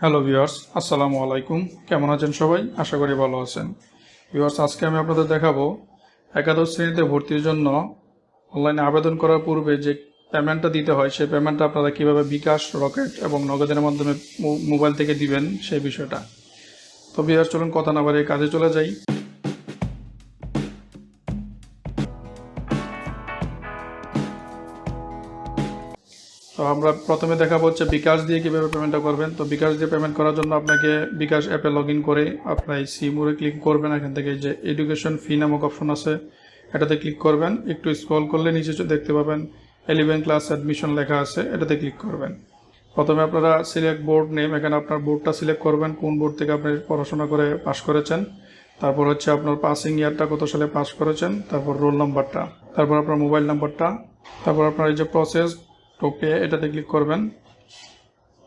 Hello viewers আসসালামু আলাইকুম কেমন আছেন সবাই? আশা করি ভালো আছেন। ভিউয়ার্স আজকে আমি আপনাদের দেখাবো একাদশ শ্রেণীতে ভর্তির জন্য অনলাইনে আবেদন করার পূর্বে যে পেমেন্টটা দিতে হয়, সেই পেমেন্টটা আপনারা কীভাবে বিকাশ, রকেট এবং নগদের মাধ্যমে মোবাইল থেকে দিবেন সেই বিষয়টা। তো ভিউয়ার্স চলুন কথা না বাড়িয়ে কাজে চলে যাই। তো আমরা প্রথমে দেখাবো হচ্ছে বিকাশ দিয়ে কীভাবে পেমেন্টটা করবেন। তো বিকাশ দিয়ে পেমেন্ট করার জন্য আপনাকে বিকাশ অ্যাপে লগ ইন করে আপনার এই সিমুরে ক্লিক করবেন। এখান থেকে যে এডুকেশন ফি নামক অপশন আছে, এটাতে ক্লিক করবেন। একটু স্ক্রল করলে নিচে দেখতে পাবেন এলিভেন ক্লাস অ্যাডমিশন লেখা আছে, এটাতে ক্লিক করবেন। প্রথমে আপনারা সিলেক্ট বোর্ড নেম এখানে আপনার বোর্ডটা সিলেক্ট করবেন, কোন বোর্ড থেকে আপনি পড়াশোনা করে পাশ করেছেন। তারপর হচ্ছে আপনার পাসিং ইয়ারটা কত সালে পাস করেছেন, তারপর রোল নাম্বারটা তারপর আপনার মোবাইল নাম্বারটা তারপর আপনার এই যে প্রসেস টু পে এটাতে ক্লিক করবেন।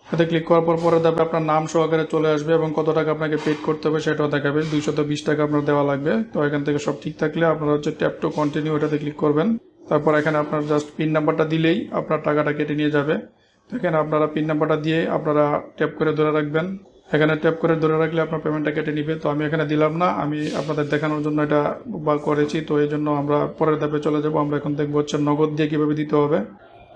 এতে ক্লিক করার পর পরে দেবে আপনার নাম সহকারে চলে আসবে এবং কত টাকা আপনাকে পেড করতে হবে সেটাও দেখাবে। দুইশত বিশ টাকা আপনার দেওয়া লাগবে। তো এখান থেকে সব ঠিক থাকলে আপনারা হচ্ছে ট্যাপ টু কন্টিনিউ এটাতে ক্লিক করবেন। তারপর এখানে আপনার জাস্ট পিন নাম্বারটা দিলেই আপনার টাকাটা কেটে নিয়ে যাবে। তো এখানে আপনারা পিন নাম্বারটা দিয়ে আপনারা ট্যাপ করে ধরে রাখবেন। এখানে ট্যাপ করে ধরে রাখলে আপনার পেমেন্টটা কেটে নিবে। তো আমি এখানে দিলাম না। আমি আপনাদের দেখানোর জন্য এটা বা করেছি। তো এই জন্য আমরা পরের ধাপে চলে যাব। আমরা এখন দেখব হচ্ছে নগদ দিয়ে কীভাবে দিতে হবে।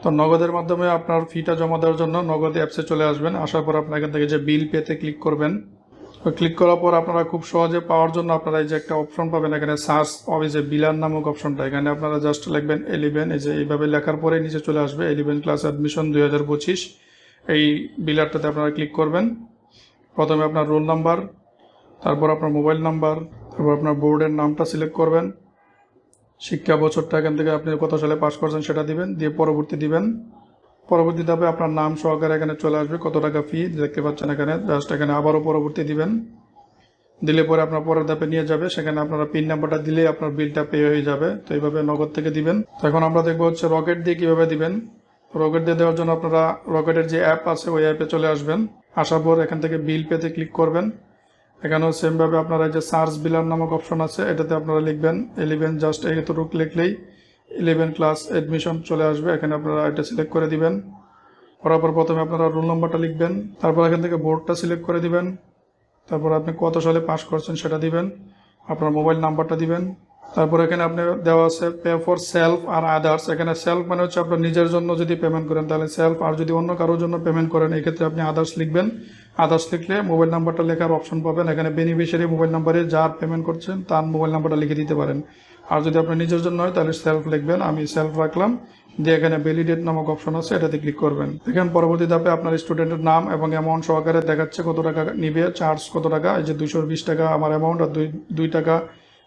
তো নগদের মাধ্যমে আপনার ফিটা জমা দেওয়ার জন্য নগদ অ্যাপসে চলে আসবেন। আসার পর আপনার এখান থেকে যে বিল পেতে ক্লিক করবেন। ক্লিক করার পর আপনারা খুব সহজে পাওয়ার জন্য আপনারা এই যে একটা অপশন পাবেন এখানে সার্চ হবে যে বিলার নামক অপশনটা এখানে আপনারা জাস্ট লিখবেন এলিভেন এই যে এইভাবে লেখার পরে নিচে চলে আসবে এলিভেন ক্লাস অ্যাডমিশন দুই হাজার পঁচিশ। এই বিলারটাতে আপনারা ক্লিক করবেন। প্রথমে আপনার রোল নাম্বার তারপর আপনার মোবাইল নাম্বার তারপর আপনার বোর্ডের নামটা সিলেক্ট করবেন। শিক্ষা বছরটা এখান থেকে আপনি কত সালে পাস করছেন সেটা দিবেন, দিয়ে পরবর্তী দিবেন। পরবর্তী ধাপে আপনার নাম সহকারে এখানে চলে আসবে, কত টাকা ফি দেখতে পাচ্ছেন এখানে জাস্ট এখানে আবারও পরবর্তী দিবেন। দিলে পরে আপনার পরের ধাপে নিয়ে যাবে, সেখানে আপনারা পিন নাম্বারটা দিলে আপনার বিলটা পে হয়ে যাবে, তো এইভাবে নগদ থেকে দিবেন। তো এখন আমরা দেখব হচ্ছে রকেট দিয়ে কীভাবে দিবেন। রকেট দিয়ে দেওয়ার জন্য আপনারা রকেটের যে অ্যাপ আছে, ওই অ্যাপে চলে আসবেন। আসার পর এখান থেকে বিল পেতে ক্লিক করবেন। এখানেও সেমভাবে আপনারা যে সার্চ বিলার নামক অপশন আছে, এটাতে আপনারা লিখবেন ইলেভেন জাস্ট এইটুকু লিখলেই ইলেভেন ক্লাস অ্যাডমিশন চলে আসবে। এখানে আপনারা এটা সিলেক্ট করে দিবেন। করার পর প্রথমে আপনারা রোল নাম্বারটা লিখবেন। তারপর এখান থেকে বোর্ডটা সিলেক্ট করে দিবেন। তারপর আপনি কত সালে পাস করছেন সেটা দিবেন। আপনার মোবাইল নাম্বারটা দিবেন। তারপর এখানে আপনি দেওয়া আছে পে ফর সেলফ আর আদার্স এখানে সেলফ মানে হচ্ছে আপনার নিজের জন্য যদি পেমেন্ট করেন, তাহলে সেলফ আর যদি অন্য কারোর জন্য পেমেন্ট করেন, এই ক্ষেত্রে আপনি আদার্স লিখবেন। আদার্স লিখলে মোবাইল নাম্বারটা লেখার অপশন পাবেন। এখানে বেনিফিশিয়ারি মোবাইল নাম্বারে যার পেমেন্ট করছেন, তার মোবাইল নাম্বারটা লিখে দিতে পারেন। আর যদি আপনার নিজের জন্য হয়, তাহলে সেলফ লিখবেন। আমি সেলফ রাখলাম। দিয়ে এখানে ভ্যালিডেট নামক অপশন আছে, এটাতে ক্লিক করবেন। এখানে পরবর্তী ধাপে আপনার স্টুডেন্টের নাম এবং অ্যামাউন্ট সহকারে দেখাচ্ছে কত টাকা নিবে চার্জ কত টাকা, এই যে দুশো টাকা আমার অ্যামাউন্ট আর দুই টাকা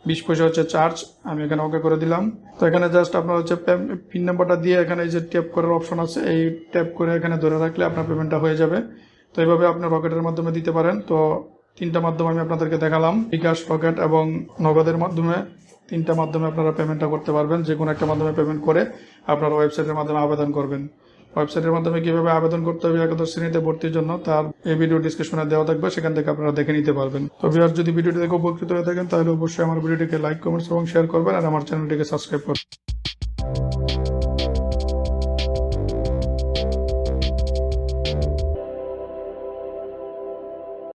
বিশ পয়সা হচ্ছে চার্জ আমি এখানে ওকে করে দিলাম। তো এখানে জাস্ট আপনার হচ্ছে পিন নাম্বারটা দিয়ে এখানে এই যে ট্যাপ করার অপশন আছে, এই ট্যাপ করে এখানে ধরে রাখলে আপনার পেমেন্টটা হয়ে যাবে। তো এইভাবে আপনি রকেটের মাধ্যমে দিতে পারেন। তো তিনটা মাধ্যমে আমি আপনাদেরকে দেখালাম। বিকাশ রকেট এবং নগদের মাধ্যমে তিনটা মাধ্যমে আপনারা পেমেন্টটা করতে পারবেন। যে কোনো একটা মাধ্যমে পেমেন্ট করে আপনারা ওয়েবসাইটের মাধ্যমে আবেদন করবেন। ওয়েবসাইটের মাধ্যমে কীভাবে আবেদন করতে হবে একাদশ শ্রেণীতে ভর্তির জন্য, তার এই ভিডিও ডিসক্রিপশনে দেওয়া থাকবে, সেখান থেকে আপনারা দেখে নিতে পারবেন। তো ভিউয়ার যদি ভিডিওটি দেখে উপকৃত হয়ে থাকেন, তাহলে অবশ্যই আমার ভিডিওটিকে লাইক কমেন্টস এবং শেয়ার করবেন, আর আমার চ্যানেলটিকে সাবস্ক্রাইব করবেন।